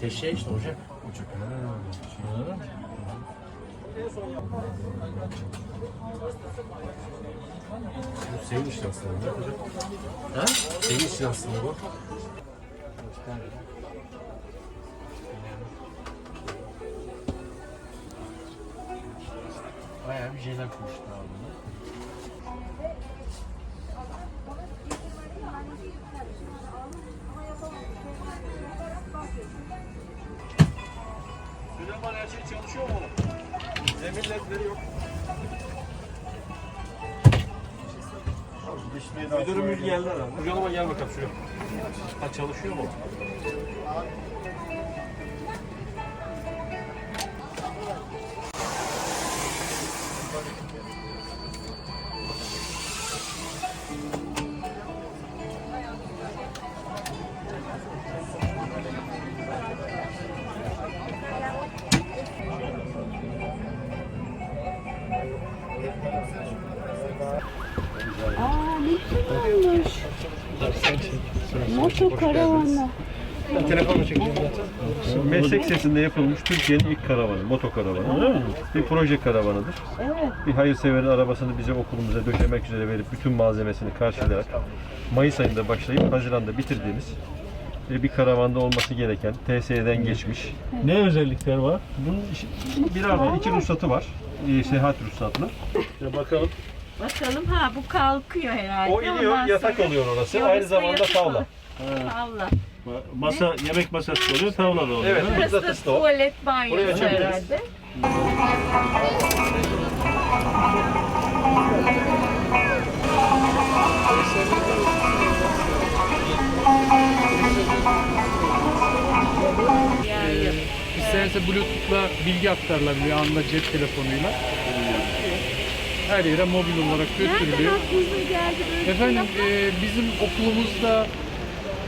Teşe işte ocak. Ocak. Ha, Anladın mı? Bu senin işin aslında. Ha? Senin işin aslında bu. Bayağı bir şeyler abi. bunu. Demir ledleri yok. Müdürümüz geldi herhalde. Kurcalama gel bakalım şuraya. Ha çalışıyor mu? Moto karavanı. Telefonla çekeceğim Meslek sesinde yapılmış Türkiye'nin ilk karavanı, moto karavanı. Bir proje karavanıdır. Evet. Bir hayırseverin arabasını bize okulumuza döşemek üzere verip bütün malzemesini karşılayarak Mayıs ayında başlayıp Haziran'da bitirdiğimiz ve bir karavanda olması gereken TSE'den geçmiş. Ne özellikler var? Bunun bir araba iki ruhsatı var. Ee, seyahat ruhsatlı. Ya bakalım. Bakalım ha bu kalkıyor herhalde. O iniyor, Ondan yatak sonra oluyor orası. Orası Aynı zamanda yatak tavla. olur. Tavla. Masa, yemek masası oluyor, tavla da oluyor. Evet. değil mi? Burası da Mıknatıs da o. tuvalet Burayı banyosu açabiliriz. herhalde. Yani İsterse Bluetooth'la bilgi aktarılabiliyor anda cep telefonuyla. Her yere mobil olarak götürülüyor. böyle Efendim şey e, bizim okulumuzda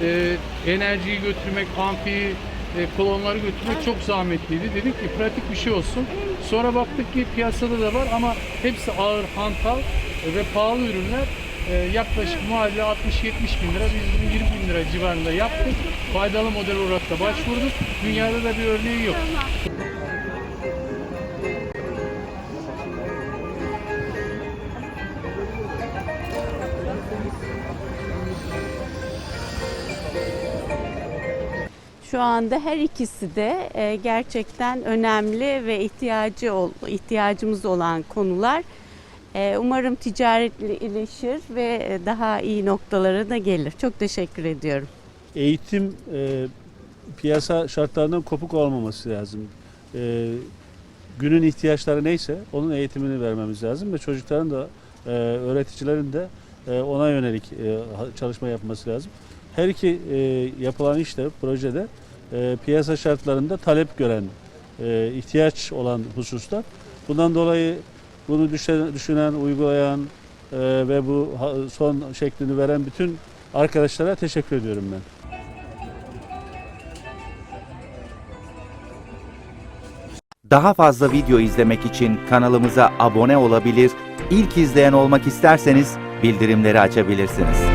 e, enerjiyi götürmek, amfi, e, kolonları götürmek çok zahmetliydi. Dedik ki pratik bir şey olsun. Sonra baktık ki piyasada da var ama hepsi ağır, hantal ve pahalı ürünler. E, yaklaşık muadili 60-70 bin lira. Biz bunu 20 bin lira civarında yaptık. Faydalı model olarak da başvurduk. Dünyada da bir örneği yok. Şu anda her ikisi de e, gerçekten önemli ve ihtiyacı ihtiyacımız olan konular. E, Umarım ticaretleşir ve e, daha iyi noktalara da gelir. Çok teşekkür ediyorum. Eğitim e, piyasa şartlarından kopuk olmaması lazım. E, günün ihtiyaçları neyse onun eğitimini vermemiz lazım ve çocukların da e, öğreticilerin de e, ona yönelik e, çalışma yapması lazım. Her iki e, yapılan işte projede e, piyasa şartlarında talep gören, e, ihtiyaç olan hususlar. Bundan dolayı bunu düşünen, düşünen uygulayan e, ve bu son şeklini veren bütün arkadaşlara teşekkür ediyorum ben. Daha fazla video izlemek için kanalımıza abone olabilir, ilk izleyen olmak isterseniz bildirimleri açabilirsiniz.